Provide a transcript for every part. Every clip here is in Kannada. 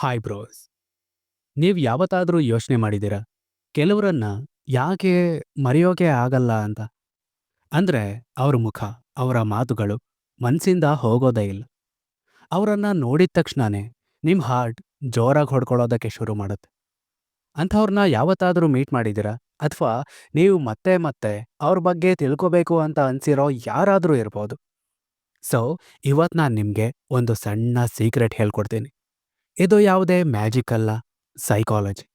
ಹಾಯ್ ಬ್ರೋಸ್ ನೀವು ಯಾವತ್ತಾದರೂ ಯೋಚನೆ ಮಾಡಿದ್ದೀರಾ? ಕೆಲವರನ್ನ ಯಾಕೆ ಮರೆಯೋಕೆ ಆಗಲ್ಲ ಅಂತ? ಅಂದ್ರೆ ಅವ್ರ ಮುಖ, ಅವರ ಮಾತುಗಳು ಮನಸ್ಸಿಂದ ಹೋಗೋದೇ ಇಲ್ಲ. ಅವರನ್ನು ನೋಡಿದ ತಕ್ಷಣನೇ ನಿಮ್ಮ ಹಾರ್ಟ್ ಜೋರಾಗಿ ಹೊಡ್ಕೊಳ್ಳೋದಕ್ಕೆ ಶುರು ಮಾಡುತ್ತೆ. ಅಂಥವ್ರನ್ನ ಯಾವತ್ತಾದರೂ ಮೀಟ್ ಮಾಡಿದ್ದೀರಾ? ಅಥವಾ ನೀವು ಮತ್ತೆ ಮತ್ತೆ ಅವ್ರ ಬಗ್ಗೆ ತಿಳ್ಕೋಬೇಕು ಅಂತ ಅನ್ಸಿರೋ ಯಾರಾದರೂ ಇರ್ಬೋದು. ಸೊ ಇವತ್ತು ನಾನು ನಿಮಗೆ ಒಂದು ಸಣ್ಣ ಸೀಕ್ರೆಟ್ ಹೇಳ್ಕೊಡ್ತೀನಿ. ಇದು ಯಾವುದೇ ಮ್ಯಾಜಿಕ್ ಅಲ್ಲ, ಸೈಕಾಲಜಿ.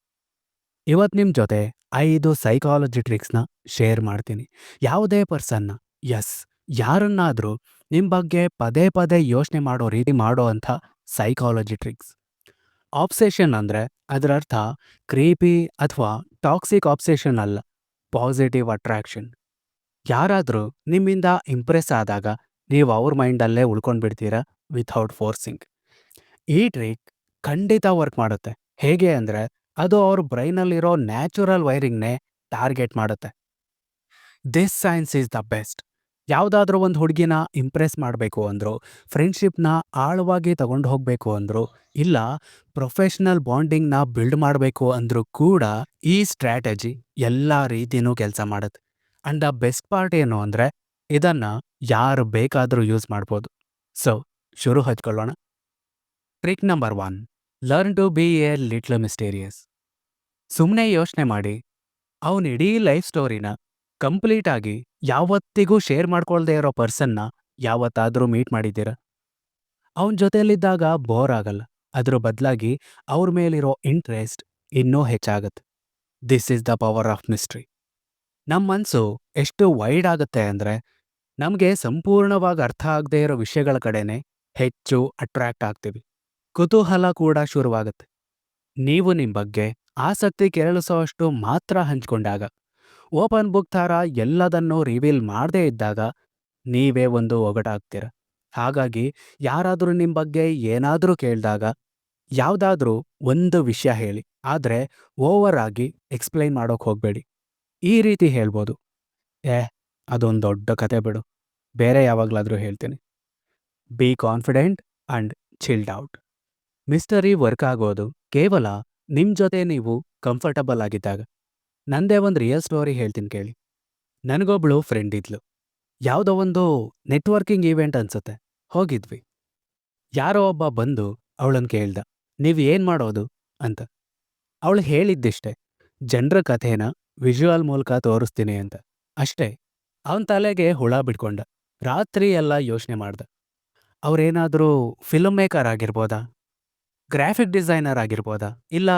ಇವತ್ತು ನಿಮ್ಮ ಜೊತೆ ಐದು ಸೈಕಾಲಜಿ ಟ್ರಿಕ್ಸ್ನ ಶೇರ್ ಮಾಡ್ತೀನಿ. ಯಾವುದೇ ಪರ್ಸನ್ನ ಎಸ್ ಯಾರನ್ನಾದರೂ ನಿಮ್ಮ ಬಗ್ಗೆ ಪದೇ ಪದೇ ಯೋಚನೆ ಮಾಡೋ ರೀತಿ ಮಾಡೋ ಅಂಥ ಸೈಕಾಲಜಿ ಟ್ರಿಕ್ಸ್. ಆಬ್ಸೆಷನ್ ಅಂದರೆ ಅದರ ಅರ್ಥ ಕ್ರೀಪಿ ಅಥವಾ ಟಾಕ್ಸಿಕ್ ಆಬ್ಸೆಷನ್ ಅಲ್ಲ, ಪಾಸಿಟಿವ್ ಅಟ್ರಾಕ್ಷನ್. ಯಾರಾದರೂ ನಿಮ್ಮಿಂದ ಇಂಪ್ರೆಸ್ ಆದಾಗ ನೀವು ಅವ್ರ ಮೈಂಡಲ್ಲೇ ಉಳ್ಕೊಂಡು ಬಿಡ್ತೀರಾ ವಿಥೌಟ್ ಫೋರ್ಸಿಂಗ್. ಈ ಟ್ರಿಕ್ ಖಂಡಿತ ವರ್ಕ್ ಮಾಡುತ್ತೆ. ಹೇಗೆ ಅಂದರೆ, ಅದು ಅವ್ರ ಬ್ರೈನಲ್ಲಿರೋ ನ್ಯಾಚುರಲ್ ವೈರಿಂಗ್ನೇ ಟಾರ್ಗೆಟ್ ಮಾಡುತ್ತೆ. This science is the best ಯಾವುದಾದ್ರೂ ಒಂದು ಹುಡುಗಿನ ಇಂಪ್ರೆಸ್ ಮಾಡಬೇಕು ಅಂದ್ರು ಫ್ರೆಂಡ್ಶಿಪ್ನ ಆಳವಾಗಿ ತಗೊಂಡು ಹೋಗಬೇಕು ಅಂದ್ರು, ಇಲ್ಲ ಪ್ರೊಫೆಷನಲ್ ಬಾಂಡಿಂಗ್ನ ಬಿಲ್ಡ್ ಮಾಡಬೇಕು ಅಂದ್ರೂ ಕೂಡ ಈ ಸ್ಟ್ರಾಟಜಿ ಎಲ್ಲ ರೀತಿನೂ ಕೆಲಸ ಮಾಡುತ್ತೆ. ಅಂಡ್ ದ ಬೆಸ್ಟ್ ಪಾರ್ಟ್ ಏನು ಅಂದರೆ, ಇದನ್ನ ಯಾರು ಬೇಕಾದರೂ ಯೂಸ್ ಮಾಡ್ಬೋದು. ಸೊ ಶುರು ಹಚ್ಕೊಳ್ಳೋಣ. Trick number one learn to be a little mysterious ಸುಮ್ಮನೆ ಯೋಚನೆ ಮಾಡಿ. ಅವನ ಇಡೀ ಲೈಫ್ ಸ್ಟೋರಿನ ಕಂಪ್ಲೀಟ್ ಆಗಿ ಯಾವತ್ತಿಗೂ ಶೇರ್ ಮಾಡ್ಕೊಳ್ದೇ ಇರೋ ಪರ್ಸನ್ನ ಯಾವತ್ತಾದರೂ ಮೀಟ್ ಮಾಡಿದ್ದೀರ? ಅವನ ಜೊತೆಯಲ್ಲಿದ್ದಾಗ ಬೋರ್ ಆಗಲ್ಲ. ಅದರ ಬದಲಾಗಿ ಅವ್ರ ಮೇಲಿರೋ ಇಂಟ್ರೆಸ್ಟ್ ಇನ್ನೂ ಹೆಚ್ಚಾಗತ್ತೆ. This is the power of mystery ನಮ್ಮ ಮನಸ್ಸು ಎಷ್ಟು ವೈಡ್ ಆಗುತ್ತೆ ಅಂದರೆ ನಮಗೆ ಸಂಪೂರ್ಣವಾಗಿ ಅರ್ಥ ಆಗದೇ ಇರೋ ವಿಷಯಗಳ ಕಡೆನೇ ಹೆಚ್ಚು ಅಟ್ರ್ಯಾಕ್ಟ್ ಆಗ್ತೀವಿ. ಕುತೂಹಲ ಕೂಡ ಶುರುವಾಗುತ್ತೆ. ನೀವು ನಿಮ್ಮ ಬಗ್ಗೆ ಆಸಕ್ತಿ ಕೆರಳಿಸೋವಷ್ಟು ಮಾತ್ರ ಹಂಚಿಕೊಂಡಾಗ, ಓಪನ್ ಬುಕ್ ಥರ ಎಲ್ಲದನ್ನೂ ರಿವೀಲ್ ಮಾಡದೇ ಇದ್ದಾಗ ನೀವೇ ಒಂದು ಒಗಟಾಗ್ತೀರ. ಹಾಗಾಗಿ ಯಾರಾದರೂ ನಿಮ್ಮ ಬಗ್ಗೆ ಏನಾದರೂ ಕೇಳಿದಾಗ ಯಾವುದಾದ್ರೂ ಒಂದು ವಿಷಯ ಹೇಳಿ, ಆದರೆ ಓವರ್ ಆಗಿ ಎಕ್ಸ್ಪ್ಲೈನ್ ಮಾಡೋಕೆ ಹೋಗಬೇಡಿ. ಈ ರೀತಿ ಹೇಳ್ಬೋದು. ಏ, ಅದೊಂದು ದೊಡ್ಡ ಕತೆ ಬಿಡು. ಬೇರೆ ಯಾವಾಗಲಾದರೂ ಹೇಳ್ತೀನಿ. Be confident and chilled out. Mystery work ಆಗೋದು ಕೇವಲ ನಿಮ್ಮ ಜೊತೆ ನೀವು ಕಂಫರ್ಟಬಲ್ ಆಗಿದ್ದಾಗ. ನಂದೇ ಒಂದು ರಿಯಲ್ ಸ್ಟೋರಿ ಹೇಳ್ತೀನಿ ಕೇಳಿ. ನನಗೊಬ್ಳು ಫ್ರೆಂಡ್ ಇದ್ಲು. ಯಾವುದೋ ಒಂದು ನೆಟ್ವರ್ಕಿಂಗ್ ಈವೆಂಟ್ ಅನ್ಸುತ್ತೆ. ಹೋಗಿದ್ವಿ. ಯಾರೋ ಒಬ್ಬ ಬಂದು ಅವಳನ್ನು ಕೇಳ್ದ, ನೀವು ಏನು ಮಾಡೋದು? ಅಂತ. ಅವಳು ಹೇಳಿದ್ದಿಷ್ಟೆ, ಜನರ ಕಥೆನ ವಿಜುವಲ್ ಮೂಲಕ ತೋರಿಸ್ತೀನಿ ಅಂತ. ಅಷ್ಟೇ, ಅವನ ತಲೆಗೆ ಹುಳ ಬಿಟ್ಕೊಂಡ. ರಾತ್ರಿ ಎಲ್ಲ ಯೋಚನೆ ಮಾಡ್ದ. ಅವರೇನಾದರೂ ಫಿಲ್ಮ್ ಮೇಕರ್ ಆಗಿರ್ಬೋದಾ? ಗ್ರಾಫಿಕ್ ಡಿಸೈನರ್ ಆಗಿರ್ಬೋದಾ? ಇಲ್ಲ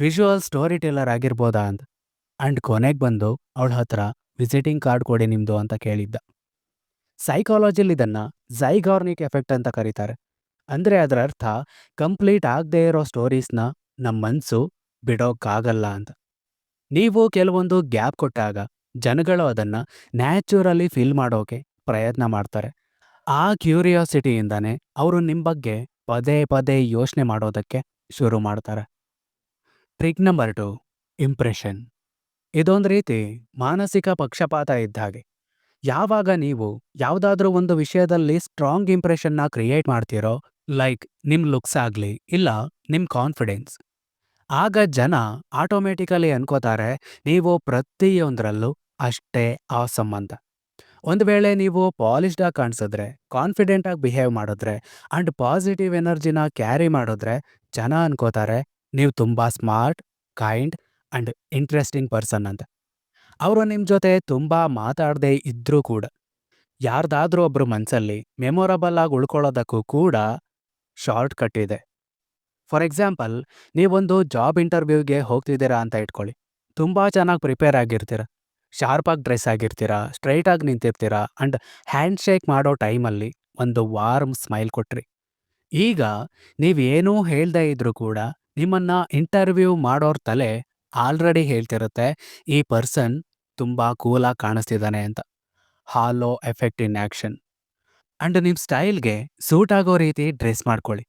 ವಿಜುವಲ್ ಸ್ಟೋರಿ ಟೆಲ್ಲರ್ ಆಗಿರ್ಬೋದಾ ಅಂತ? ಅಂಡ್ ಕೊನೆಗೆ ಬಂದು ಅವಳ ಹತ್ರ ವಿಸಿಟಿಂಗ್ ಕಾರ್ಡ್ ಕೊಡಿ ನಿಮ್ದು ಅಂತ ಕೇಳಿದ್ದ. ಸೈಕಾಲಜಿಲಿ ಇದನ್ನ ಝೈಗಾರ್ನಿಕ್ ಎಫೆಕ್ಟ್ ಅಂತ ಕರೀತಾರೆ. ಅಂದ್ರೆ ಅದರ ಅರ್ಥ ಕಂಪ್ಲೀಟ್ ಆಗ್ದೇ ಇರೋ ಸ್ಟೋರೀಸ್ನ ನಮ್ಮ ಮನಸ್ಸು ಬಿಡೋಕ್ಕಾಗಲ್ಲ ಅಂತ. ನೀವು ಕೆಲವೊಂದು ಗ್ಯಾಪ್ ಕೊಟ್ಟಾಗ ಜನಗಳು ಅದನ್ನ ನ್ಯಾಚುರಲಿ ಫೀಲ್ ಮಾಡೋಕೆ ಪ್ರಯತ್ನ ಮಾಡ್ತಾರೆ. ಆ ಕ್ಯೂರಿಯಾಸಿಟಿಯಿಂದನೇ ಅವರು ನಿಮ್ಮ ಬಗ್ಗೆ ಪದೇ ಪದೇ ಯೋಚನೆ ಮಾಡೋದಕ್ಕೆ ಶುರು ಮಾಡ್ತಾರೆ. Trick number two, impression. ಇದೊಂದು ರೀತಿ ಮಾನಸಿಕ ಪಕ್ಷಪಾತ ಇದ್ದ ಹಾಗೆ. ಯಾವಾಗ ನೀವು ಯಾವುದಾದ್ರೂ ಒಂದು ವಿಷಯದಲ್ಲಿ ಸ್ಟ್ರಾಂಗ್ ಇಂಪ್ರೆಷನ್ನ ಕ್ರಿಯೇಟ್ ಮಾಡ್ತೀರೋ, ಲೈಕ್ ನಿಮ್ಮ ಲುಕ್ಸ್ ಆಗಲಿ ಇಲ್ಲ ನಿಮ್ಮ ಕಾನ್ಫಿಡೆನ್ಸ್. ಆಗ ಜನ ಆಟೋಮೆಟಿಕಲಿ ಅನ್ಕೋತಾರೆ, ನೀವು ಪ್ರತಿಯೊಂದರಲ್ಲೂ ಅಷ್ಟೇ ಆ ಅಂತ ಒಂದು ವೇಳೆ ನೀವು ಪಾಲಿಶ್ಡ್ ಆಗಿ ಕಾಣಿಸಿದ್ರೆ, ಕಾನ್ಫಿಡೆಂಟ್ ಆಗಿ ಬಿಹೇವ್ ಮಾಡಿದ್ರೆ, ಅಂಡ್ ಪಾಸಿಟಿವ್ ಎನರ್ಜಿನ ಕ್ಯಾರಿ ಮಾಡಿದ್ರೆ ಜನ ಅನ್ಕೋತಾರೆ, ನೀವು ತುಂಬಾ smart, kind, and interesting person ಅಂತ. ಅವರು ನಿಮ್ಮ ಜೊತೆ ತುಂಬಾ ಮಾತಾಡದೇ ಇದ್ರೂ ಕೂಡ, ಯಾರ್ದಾದ್ರೂ ಒಬ್ರು ಮನಸ್ಸಲ್ಲಿ ಮೆಮೊರಬಲ್ ಆಗಿ ಉಳ್ಕೊಳ್ಳೋದಕ್ಕೂ ಕೂಡ ಶಾರ್ಟ್ ಕಟ್ ಇದೆ. ಫಾರ್ ಎಕ್ಸಾಂಪಲ್, ನೀವೊಂದು ಜಾಬ್ ಇಂಟರ್ವ್ಯೂಗೆ ಹೋಗ್ತಿದ್ದೀರಾ ಅಂತ ಇಟ್ಕೊಳ್ಳಿ. ತುಂಬಾ ಚೆನ್ನಾಗಿ ಪ್ರಿಪೇರ್ ಆಗಿರ್ತೀರ. ಶಾರ್ಪಾಗಿ ಡ್ರೆಸ್ ಆಗಿರ್ತೀರಾ, ಸ್ಟ್ರೈಟಾಗಿ ನಿಂತಿರ್ತೀರಾ ಆ್ಯಂಡ್ ಹ್ಯಾಂಡ್ ಶೇಕ್ ಮಾಡೋ ಟೈಮಲ್ಲಿ ಒಂದು ವಾರ್ಮ್ ಸ್ಮೈಲ್ ಕೊಟ್ರಿ. ಈಗ ನೀವೇನೂ ಹೇಳ್ದೇ ಇದ್ರೂ ಕೂಡ ನಿಮ್ಮನ್ನು ಇಂಟರ್ವ್ಯೂ ಮಾಡೋರ್ ತಲೆ ಆಲ್ರೆಡಿ ಹೇಳ್ತಿರುತ್ತೆ, ಈ ಪರ್ಸನ್ ತುಂಬ ಕೂಲಾಗಿ ಕಾಣಿಸ್ತಿದ್ದಾನೆ ಅಂತ. Halo effect in action and ನಿಮ್ಮ ಸ್ಟೈಲ್ಗೆ ಸೂಟ್ ಆಗೋ ರೀತಿ ಡ್ರೆಸ್ ಮಾಡ್ಕೊಳ್ಳಿ.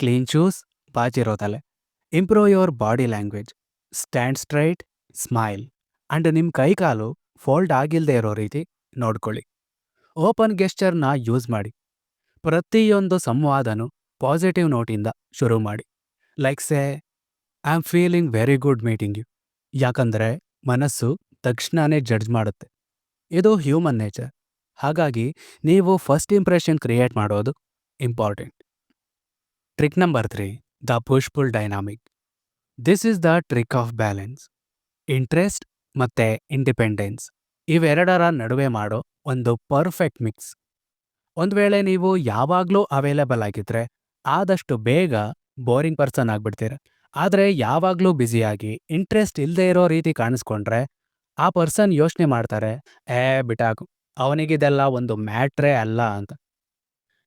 ಕ್ಲೀನ್ ಶೂಸ್ ಬಾಚಿರೋ ತಲೆ. Improve your body language. Stand straight, smile. And ನಿಮ್ಮ ಕೈಕಾಲು ಫೋಲ್ಡ್ ಆಗಿಲ್ಲದೆ ಇರೋ ರೀತಿ ನೋಡ್ಕೊಳ್ಳಿ. ಓಪನ್ ಗೆಸ್ಚರ್ನ ಯೂಸ್ ಮಾಡಿ. ಪ್ರತಿಯೊಂದು ಸಂವಾದನೂ ಪಾಸಿಟಿವ್ ನೋಟಿಂದ ಶುರು ಮಾಡಿ. Like say, I am feeling very good meeting you. ಯಾಕಂದರೆ ಮನಸ್ಸು ತಕ್ಷಣನೇ ಜಡ್ಜ್ ಮಾಡುತ್ತೆ. ಇದು ಹ್ಯೂಮನ್ ನೇಚರ್. ಹಾಗಾಗಿ ನೀವು ಫಸ್ಟ್ ಇಂಪ್ರೆಷನ್ ಕ್ರಿಯೇಟ್ ಮಾಡೋದು important. Trick number three, the push pull dynamic. This is the trick of balance. Interest ಮತ್ತೆ ಇಂಡಿಪೆಂಡೆನ್ಸ್ ಇವೆರಡರ ನಡುವೆ ಮಾಡೋ ಒಂದು ಪರ್ಫೆಕ್ಟ್ ಮಿಕ್ಸ್ ಒಂದು ವೇಳೆ ನೀವು ಯಾವಾಗಲೂ ಅವೈಲೇಬಲ್ ಆಗಿದ್ರೆ ಆದಷ್ಟು ಬೇಗ ಬೋರಿಂಗ್ ಪರ್ಸನ್ ಆಗಿಬಿಡ್ತೀರ. ಆದರೆ ಯಾವಾಗಲೂ ಬ್ಯುಸಿಯಾಗಿ ಇಂಟ್ರೆಸ್ಟ್ ಇಲ್ಲದೆ ಇರೋ ರೀತಿ ಕಾಣಿಸ್ಕೊಂಡ್ರೆ ಆ ಪರ್ಸನ್ ಯೋಚನೆ ಮಾಡ್ತಾರೆ, ಏ ಬಿಟಾಕು ಅವನಿಗಿದೆಲ್ಲ ಒಂದು ಮ್ಯಾಟ್ರೇ ಅಲ್ಲ ಅಂತ.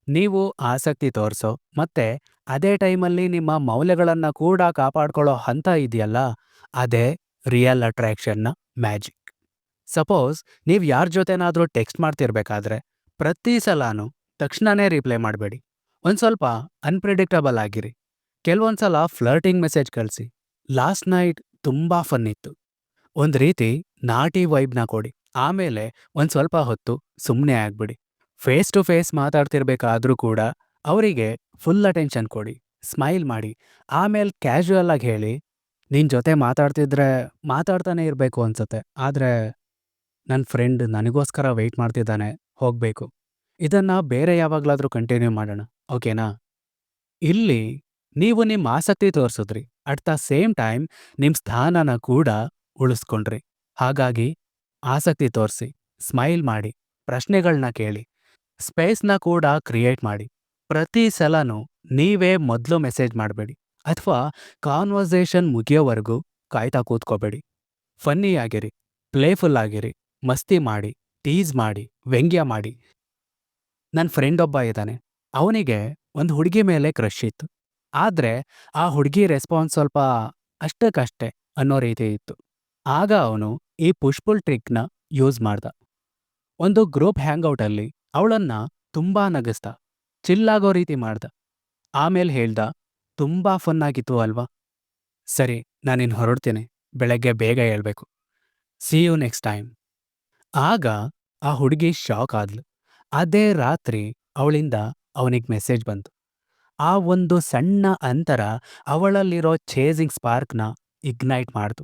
ನೀವು ಆಸಕ್ತಿ ತೋರಿಸೋ ಮತ್ತೆ ಅದೇ ಟೈಮಲ್ಲಿ ನಿಮ್ಮ ಮೌಲ್ಯಗಳನ್ನ ಕೂಡ ಕಾಪಾಡ್ಕೊಳ್ಳೋ ಹಂತ ಇದೆಯಲ್ಲ, ಅದೇ ರಿಯಲ್ ಅಟ್ರ್ಯಾಕ್ಷನ್ನ ಮ್ಯಾಜಿಕ್ ಸಪೋಸ್ ನೀವು ಯಾರ ಜೊತೆನಾದರೂ ಟೆಕ್ಸ್ಟ್ ಮಾಡ್ತಿರ್ಬೇಕಾದ್ರೆ, ಪ್ರತಿ ಸಲನೂ ತಕ್ಷಣನೇ ರಿಪ್ಲೈ ಮಾಡಬೇಡಿ. ಒಂದು ಸ್ವಲ್ಪ ಅನ್ಪ್ರಿಡಿಕ್ಟಬಲ್ ಆಗಿರಿ. ಕೆಲವೊಂದ್ಸಲ ಫ್ಲರ್ಟಿಂಗ್ ಮೆಸೇಜ್ ಕಳಿಸಿ. ಲಾಸ್ಟ್ ನೈಟ್ ತುಂಬ ಫನ್ ಇತ್ತು. ಒಂದು ರೀತಿ ನಾಟಿ ವೈಬ್ನ ಕೊಡಿ. ಆಮೇಲೆ ಒಂದು ಸ್ವಲ್ಪ ಹೊತ್ತು ಸುಮ್ಮನೆ ಆಗ್ಬಿಡಿ. ಫೇಸ್ ಟು ಫೇಸ್ ಮಾತಾಡ್ತಿರ್ಬೇಕಾದ್ರೂ ಕೂಡ ಅವರಿಗೆ ಫುಲ್ ಅಟೆನ್ಷನ್ ಕೊಡಿ. ಸ್ಮೈಲ್ ಮಾಡಿ. ಆಮೇಲೆ ಕ್ಯಾಶುಯಲ್ ಆಗಿ ಹೇಳಿ ನಿನ್ ಜೊತೆ ಮಾತಾಡ್ತಿದ್ರೆ ಮಾತಾಡ್ತಾನೆ ಇರಬೇಕು ಅನ್ಸುತ್ತೆ. ಆದ್ರೆ ನನ್ನ ಫ್ರೆಂಡ್ ನನಗೋಸ್ಕರ ವೆಯ್ಟ್ ಮಾಡ್ತಿದ್ದಾನೆ, ಹೋಗಬೇಕು. ಇದನ್ನ ಬೇರೆ ಯಾವಾಗಲಾದರೂ ಕಂಟಿನ್ಯೂ ಮಾಡೋಣ, ಓಕೆನಾ? ಇಲ್ಲಿ ನೀವು ನಿಮ್ಮ ಆಸಕ್ತಿ ತೋರಿಸಿದ್ರಿ. ಅಟ್ ದ ಸೇಮ್ ಟೈಮ್ ನಿಮ್ಮ ಸ್ಥಾನನ ಕೂಡ ಉಳಿಸ್ಕೊಂಡ್ರಿ. ಹಾಗಾಗಿ ಆಸಕ್ತಿ ತೋರಿಸಿ, ಸ್ಮೈಲ್ ಮಾಡಿ ಪ್ರಶ್ನೆಗಳನ್ನ ಕೇಳಿ, ಸ್ಪೇಸ್ನ ಕೂಡ ಕ್ರಿಯೇಟ್ ಮಾಡಿ. ಪ್ರತಿ ಸಲನೂ ನೀವೇ ಮೊದಲು ಮೆಸೇಜ್ ಮಾಡಬೇಡಿ. ಅಥವಾ ಕಾನ್ವರ್ಸೇಷನ್ ಮುಗಿಯೋವರೆಗೂ ಕಾಯ್ತಾ ಕೂತ್ಕೋಬೇಡಿ. ಫನ್ನಿ ಆಗಿರಿ ಪ್ಲೇಫುಲ್ ಆಗಿರಿ, ಮಸ್ತಿ ಮಾಡಿ, ಟೀಸ್ ಮಾಡಿ, ವ್ಯಂಗ್ಯ ಮಾಡಿ. ನನ್ನ ಫ್ರೆಂಡ್ ಒಬ್ಬ ಇದ್ದಾನೆ. ಅವನಿಗೆ ಒಂದು ಹುಡುಗಿ ಮೇಲೆ ಕ್ರಶ್ ಇತ್ತು. ಆದ್ರೆ ಆ ಹುಡುಗಿ ರೆಸ್ಪಾನ್ಸ್ ಸ್ವಲ್ಪ ಅಷ್ಟಕ್ಕಷ್ಟೇ ಅನ್ನೋ ರೀತಿ ಇತ್ತು. ಆಗ ಅವನು ಈ ಪುಷ್ಪುಲ್ ಟ್ರಿಕ್ನ ಯೂಸ್ ಮಾಡ್ದ. ಒಂದು ಗ್ರೂಪ್ ಹ್ಯಾಂಗ್ಔಟಲ್ಲಿ ಅವಳನ್ನ ತುಂಬಾ ನಗಿಸ್ದ. ಚಿಲ್ಲಾಗೋ ರೀತಿ ಮಾಡ್ದ. ಆಮೇಲೆ ಹೇಳ್ದ ತುಂಬಾ ಫನ್ ಆಗಿತ್ತು ಅಲ್ವಾ? ಸರಿ, ನಾನಿನ್ ಹೊರಡ್ತೇನೆ. ಬೆಳಗ್ಗೆ ಬೇಗ ಹೇಳ್ಬೇಕು. ಸಿ ಯು ನೆಕ್ಸ್ಟ್ ಟೈಮ್ ಆಗ ಆ ಹುಡುಗಿ ಶಾಕ್ ಆದ್ಲು. ಅದೇ ರಾತ್ರಿ ಅವಳಿಂದ ಅವನಿಗೆ ಮೆಸೇಜ್ ಬಂತು. ಆ ಒಂದು ಸಣ್ಣ ಅಂತರ ಅವಳಲ್ಲಿರೋ ಚೇಸಿಂಗ್ ಸ್ಪಾರ್ಕ್ನ ಇಗ್ನೈಟ್ ಮಾಡ್ತು.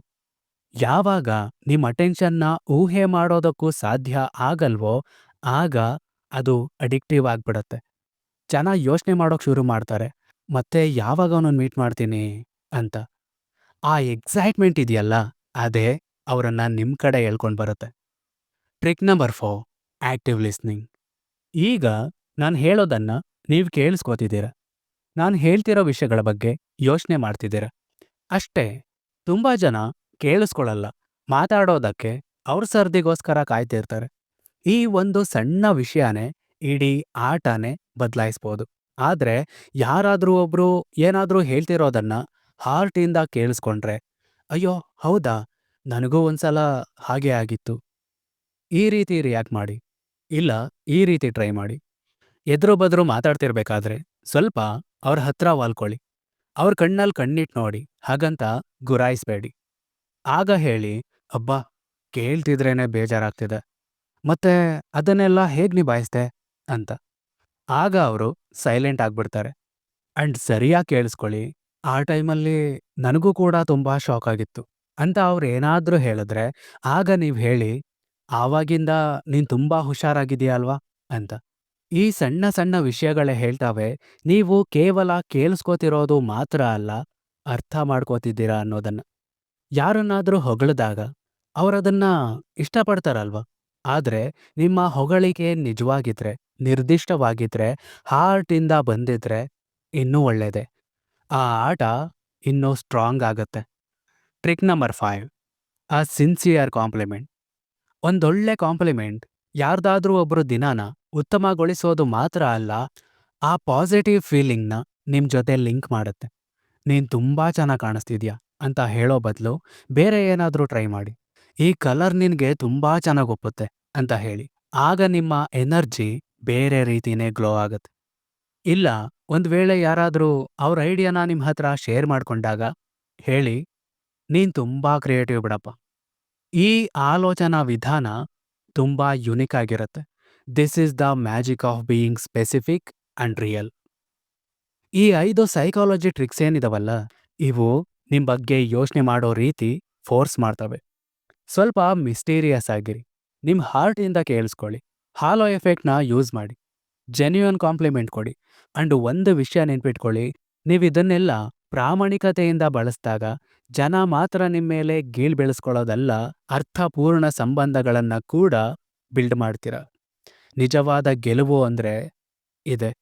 ಯಾವಾಗ ನಿಮ್ಮ ಅಟೆನ್ಷನ್ನ ಊಹೆ ಮಾಡೋದಕ್ಕೂ ಸಾಧ್ಯ ಆಗಲ್ವೋ, ಆಗ ಅದು ಅಡಿಕ್ಟಿವ್ ಆಗಿಬಿಡತ್ತೆ. ಜನ ಯೋಚನೆ ಮಾಡೋಕೆ ಶುರು ಮಾಡ್ತಾರೆ. ಮತ್ತೆ ಯಾವಾಗ ಅವನನ್ನು ಮೀಟ್ ಮಾಡ್ತೀನಿ ಅಂತ. ಆ ಎಕ್ಸೈಟ್ಮೆಂಟ್ ಇದೆಯಲ್ಲ, ಅದೇ ಅವರನ್ನು ನಿಮ್ಮ ಕಡೆ ಹೇಳ್ಕೊಂಡು ಬರುತ್ತೆ. Trick number four active listening ಈಗ ನಾನು ಹೇಳೋದನ್ನ ನೀವು ಕೇಳಿಸ್ಕೋತಿದ್ದೀರ? ನಾನು ಹೇಳ್ತಿರೋ ವಿಷಯಗಳ ಬಗ್ಗೆ ಯೋಚನೆ ಮಾಡ್ತಿದ್ದೀರ? ಅಷ್ಟೇ, ತುಂಬಾ ಜನ ಕೇಳಿಸ್ಕೊಳ್ಳಲ್ಲ ಮಾತಾಡೋದಕ್ಕೆ ಅವ್ರ ಸರ್ದಿಗೋಸ್ಕರ ಕಾಯ್ತಿರ್ತಾರೆ. ಈ ಒಂದು ಸಣ್ಣ ವಿಷಯನೇ ಇಡೀ ಆಟನೇ ಬದಲಾಯಿಸ್ಬೋದು. ಆದ್ರೆ ಯಾರಾದ್ರೂ ಒಬ್ರು ಏನಾದ್ರೂ ಹೇಳ್ತಿರೋದನ್ನ ಹಾರ್ಟಿಂದ ಕೇಳಿಸ್ಕೊಂಡ್ರೆ, ಅಯ್ಯೋ, ಹೌದಾ? ನನಗೂ ಒಂದ್ಸಲ ಹಾಗೆ ಆಗಿತ್ತು. ಈ ರೀತಿ ರಿಯಾಕ್ಟ್ ಮಾಡಿ. ಇಲ್ಲ, ಈ ರೀತಿ ಟ್ರೈ ಮಾಡಿ. ಎದುರು ಬದ್ರು ಮಾತಾಡ್ತಿರ್ಬೇಕಾದ್ರೆ ಸ್ವಲ್ಪ ಅವ್ರ ಹತ್ರ ವಾಲ್ಕೊಳ್ಳಿ. ಅವ್ರ ಕಣ್ಣಲ್ಲಿ ಕಣ್ಣಿಟ್ ನೋಡಿ, ಹಾಗಂತ ಗುರಾಯಿಸ್ಬೇಡಿ. ಆಗ ಹೇಳಿ, ಅಬ್ಬಾ, ಕೇಳ್ತಿದ್ರೇನೆ ಬೇಜಾರಾಗ್ತಿದೆ. ಮತ್ತೆ ಅದನ್ನೆಲ್ಲ ಹೇಗ್ ನಿಭಾಯಿಸ್ದೆ? ಅಂತ. ಆಗ ಅವರು ಸೈಲೆಂಟ್ ಆಗ್ಬಿಡ್ತಾರೆ. ಅಂಡ್ ಸರಿಯಾಗಿ ಕೇಳಿಸ್ಕೊಳ್ಳಿ, ಆ ಟೈಮಲ್ಲಿ ನನಗೂ ಕೂಡ ತುಂಬಾ ಶಾಕ್ ಆಗಿತ್ತು. ಅಂತ ಅವ್ರು ಏನಾದ್ರೂ ಹೇಳಿದ್ರೆ, ಆಗ ನೀವು ಹೇಳಿ, ಆವಾಗಿಂದ ನೀನ್ ತುಂಬಾ ಹುಷಾರಾಗಿದೆಯಲ್ವಾ ಅಂತ. ಈ ಸಣ್ಣ ಸಣ್ಣ ವಿಷಯಗಳೇ ಹೇಳ್ತಾವೆ, ನೀವು ಕೇವಲ ಕೇಳಿಸ್ಕೋತಿರೋದು ಮಾತ್ರ ಅಲ್ಲ, ಅರ್ಥ ಮಾಡ್ಕೋತಿದ್ದೀರಾ ಅನ್ನೋದನ್ನ. ಯಾರನ್ನಾದ್ರೂ ಹೊಗಳಿದಾಗ ಅವರದನ್ನು ಇಷ್ಟಪಡ್ತಾರಲ್ವಾ? ಆದ್ರೆ ನಿಮ್ಮ ಹೊಗಳಿಕೆ ನಿಜವಾಗಿದ್ರೆ ನಿರ್ದಿಷ್ಟವಾಗಿದ್ರೆ ಹಾರ್ಟಿಂದ ಬಂದಿದ್ರೆ ಇನ್ನೂ ಒಳ್ಳೇದೆ. ಆ ಆಟ ಇನ್ನೂ ಸ್ಟ್ರಾಂಗ್ ಆಗತ್ತೆ. Trick number five a sincere compliment ಒಂದೊಳ್ಳೆ ಕಾಂಪ್ಲಿಮೆಂಟ್ ಯಾರ್ದಾದ್ರೂ ಒಬ್ಬರು ದಿನಾನ ಉತ್ತಮಗೊಳಿಸೋದು ಮಾತ್ರ ಅಲ್ಲ, ಆ ಪಾಸಿಟಿವ್ ಫೀಲಿಂಗ್ನ ನಿಮ್ಮ ಜೊತೆ ಲಿಂಕ್ ಮಾಡುತ್ತೆ. ನೀನು ತುಂಬಾ ಚೆನ್ನಾಗಿ ಕಾಣಿಸ್ತಿದ್ಯಾ ಅಂತ ಹೇಳೋ ಬದಲು ಬೇರೆ ಏನಾದರೂ ಟ್ರೈ ಮಾಡಿ. ಈ ಕಲರ್ ನಿನಗೆ ತುಂಬಾ ಚೆನ್ನಾಗಿ ಒಪ್ಪುತ್ತೆ ಅಂತ ಹೇಳಿ. ಆಗ ನಿಮ್ಮ ಎನರ್ಜಿ ಬೇರೆ ರೀತಿನೇ ಗ್ಲೋ ಆಗುತ್ತೆ. ಇಲ್ಲ, ಒಂದು ವೇಳೆ ಯಾರಾದರೂ ಅವ್ರ ಐಡಿಯಾನ ನಿಮ್ಮ ಹತ್ರ ಶೇರ್ ಮಾಡ್ಕೊಂಡಾಗ ಹೇಳಿ, ನೀನು ತುಂಬಾ ಕ್ರಿಯೇಟಿವ್ ಬಿಡಪ್ಪ. ಈ ಆಲೋಚನಾ ವಿಧಾನ ತುಂಬಾ ಯುನಿಕ್ ಆಗಿರುತ್ತೆ. This is the magic of being specific and real ಈ ಐದು ಸೈಕಾಲಜಿ ಟ್ರಿಕ್ಸ್ ಏನಿದಾವಲ್ಲ, ಇವು ನಿಮ್ಮ ಬಗ್ಗೆ ಯೋಚನೆ ಮಾಡೋ ರೀತಿ ಫೋರ್ಸ್ ಮಾಡ್ತವೆ. ಸ್ವಲ್ಪ ಮಿಸ್ಟೀರಿಯಸ್ ಆಗಿರಿ. ನಿಮ್ಮ ಹಾರ್ಟಿಂದ ಕೇಳಿಸ್ಕೊಳ್ಳಿ. ಹಾಲೋ ಎಫೆಕ್ಟ್ನ ಯೂಸ್ ಮಾಡಿ. ಜೆನ್ಯೂನ್ ಕಾಂಪ್ಲಿಮೆಂಟ್ ಕೊಡಿ. ಅಂಡ್ ಒಂದು ವಿಷಯ ನೆನ್ಪಿಟ್ಕೊಳ್ಳಿ, ನೀವು ಇದನ್ನೆಲ್ಲ ಪ್ರಾಮಾಣಿಕತೆಯಿಂದ ಬಳಸಿದಾಗ ಜನ ಮಾತ್ರ ನಿಮ್ಮ ಮೇಲೆ ಗೀಳ್ ಬೆಳೆಸ್ಕೊಳ್ಳೋದಲ್ಲ, ಅರ್ಥಪೂರ್ಣ ಸಂಬಂಧಗಳನ್ನ ಕೂಡ ಬಿಲ್ಡ್ ಮಾಡ್ತೀರ. ನಿಜವಾದ ಗೆಲುವು ಅಂದ್ರೆ ಇದೆ.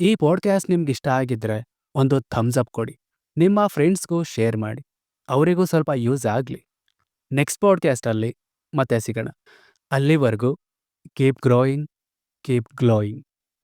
ಈ ಪಾಡ್ಕ್ಯಾಸ್ಟ್ ನಿಮ್ಗೆ ಇಷ್ಟ ಆಗಿದ್ರೆ ಒಂದು ಥಮ್ಸ್ ಅಪ್ ಕೊಡಿ. ನಿಮ್ಮ ಫ್ರೆಂಡ್ಸ್ಗೂ ಶೇರ್ ಮಾಡಿ. ಅವರಿಗೂ ಸ್ವಲ್ಪ ಯೂಸ್ ಆಗಲಿ. ನೆಕ್ಸ್ಟ್ ಪಾಡ್ಕ್ಯಾಸ್ಟಲ್ಲಿ ಮತ್ತೆ ಸಿಗೋಣ. ಅಲ್ಲಿವರೆಗೂ keep growing, keep glowing.